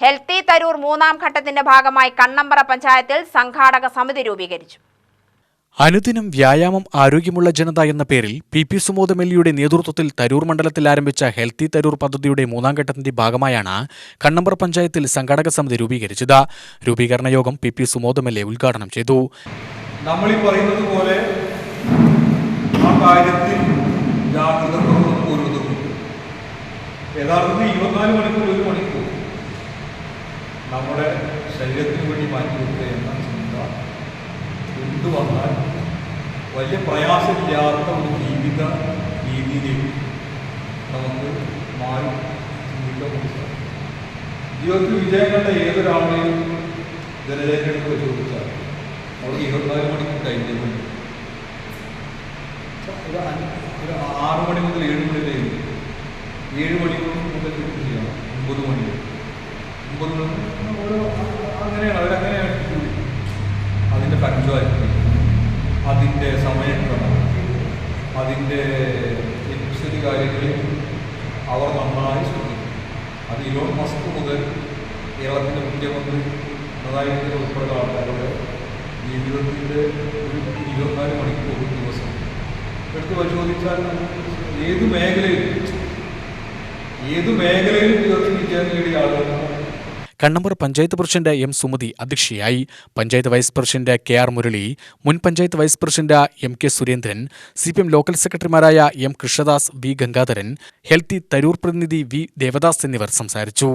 Healthy Tharoor മൂന്നാം ഘട്ടത്തിന്റെ ഭാഗമായി കണ്ണമ്പറ പഞ്ചായത്തിൽ സംഘാടക സമിതി രൂപീകരിച്ചു. അനുദിനം വ്യായാമം ആരോഗ്യമുള്ള ജനത എന്ന പേരിൽ പി പി സുമോദ് എല്ലിയുടെ നേതൃത്വത്തിൽ തരൂർ മണ്ഡലത്തിൽ ആരംഭിച്ച ഹെൽത്തി തരൂർ പദ്ധതിയുടെ മൂന്നാം ഘട്ടത്തിന്റെ ഭാഗമായാണ് കണ്ണമ്പറ പഞ്ചായത്തിൽ സംഘാടക സമിതി രൂപീകരിച്ചത്. രൂപീകരണ യോഗം P P Sumod L A ഉദ്ഘാടനം ചെയ്തു. നമ്മൾ ഈ പറയുന്നത് പോലെ ആ കാര്യത്തിൽ ജാഗ്രത യഥാർത്ഥത്തിൽ ഇരുപത്തിനാല് മണിക്കൂർ ഒരു മാറ്റി വെക്കുക എന്ന ചിന്ത കൊണ്ടുവന്നാൽ വലിയ പ്രയാസമില്ലാത്ത ഒരു ജീവിത രീതിയിലേക്ക് നമുക്ക് മാറി ചിന്തിക്കാൻ സാധിക്കും. ജീവിതത്തിൽ വിജയം കണ്ട ഏതൊരാളെയും ജനജനക്കെടുത്ത് ചോദിച്ചാൽ അവർക്ക് ഇരുപത്തിനാല് മണിക്കൂർ കഴിഞ്ഞിട്ടുണ്ട് ഒരു ഒരു മണി മുതൽ ഏഴ് മണി വരെ. ഏഴ് മണിക്കൂർ മുതൽ ഇത് ചെയ്യണം ഒമ്പത് മണി ഒമ്പത് മണി ഓരോ അങ്ങനെയാണ് അവരങ്ങനെയാണ് അതിന്റെ പഞ്ചായത്ത് അതിന്റെ സമയക്രമം അതിന്റെ എപ്പിസോഡ് കാര്യങ്ങളിൽ അവർ നന്നായി ശ്രദ്ധിക്കും അത് ഇലോൺ മസ്ക് മുതൽ കേരളത്തിന്റെ മുഖ്യമന്ത്രി പിണറായി വിജയൻ ഉൾപ്പെടെ ആൾക്കാരുടെ ജീവിതത്തിന്റെ ഒരു ഇരുപത്തിനാല് മണിക്കൂർ ഒരു ദിവസം. എടുത്ത് പരിശോധിച്ചാൽ ഏത് മേഖലയിൽ ഏത് മേഖലയിൽ ജീവിതത്തിൽ കണ്ണമ്പറ പഞ്ചായത്ത് പ്രസിഡന്റ് എം സുമതി അധ്യക്ഷയായി. Panchayat vice president K R Murali മുൻ panchayat vice president M K Surendran C P M local സെക്രട്ടറിമാരായ M Krishnadas V Gangadharan healthy Tarur പ്രതിനിധി വി ദേവദാസ് എന്നിവർ സംസാരിച്ചു.